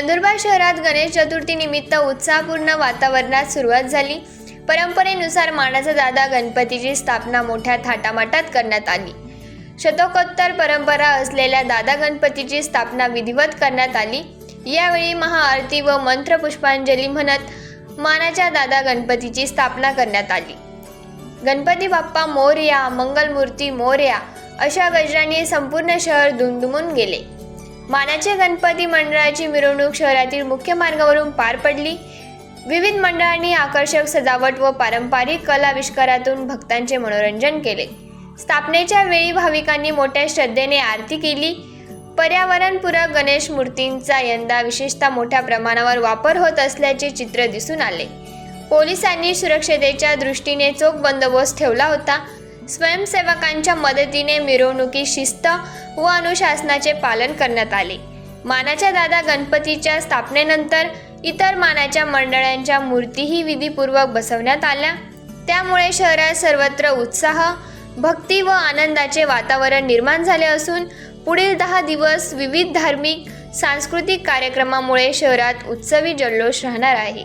नंदुरबार शहरात गणेश चतुर्थी निमित्त उत्साहपूर्ण वातावरणात सुरुवात झाली. परंपरेनुसार मानाचा दादा गणपतीची स्थापना मोठ्या थाटामाटात करण्यात आली. शतकोत्तर परंपरा असलेल्या दादा गणपतीची स्थापना विधिवत करण्यात आली. यावेळी महाआरती व मंत्र पुष्पांजली म्हणत मानाच्या दादा गणपतीची स्थापना करण्यात आली. गणपती बाप्पा मोरया मंगलमूर्ती मोरया अशा गजराने संपूर्ण शहर दुमदुमून गेले. मानाचे गणपती मंडळाची मिरवणूक शहरातील मुख्य मार्गावरून पार पडली. विविध मंडळांनी आकर्षक सजावट व पारंपरिक कलाविष्कारातून भक्तांचे मनोरंजन केले. स्थापनेच्या वेळी भाविकांनी मोठ्या श्रद्धेने आरती केली. पर्यावरणपूरक गणेश मूर्तींचा यंदा विशेषतः मोठ्या प्रमाणावर वापर होत असल्याचे चित्र दिसून आले. पोलिसांनी सुरक्षतेच्या दृष्टीने चोख बंदोबस्त ठेवला होता. स्वयंसेवकांच्या मदतीने मिरवणुकी शिस्त व अनुशासनाचे पालन करण्यात आले. मानाच्या दादा गणपतीच्या स्थापनेनंतर इतर मानाच्या मंडळांच्या मूर्तीही विधीपूर्वक बसवण्यात आल्या. त्यामुळे शहरात सर्वत्र उत्साह भक्ती व आनंदाचे वातावरण निर्माण झाले असून पुढील दहा दिवस विविध धार्मिक सांस्कृतिक कार्यक्रमामुळे शहरात उत्सवी जल्लोष राहणार आहे.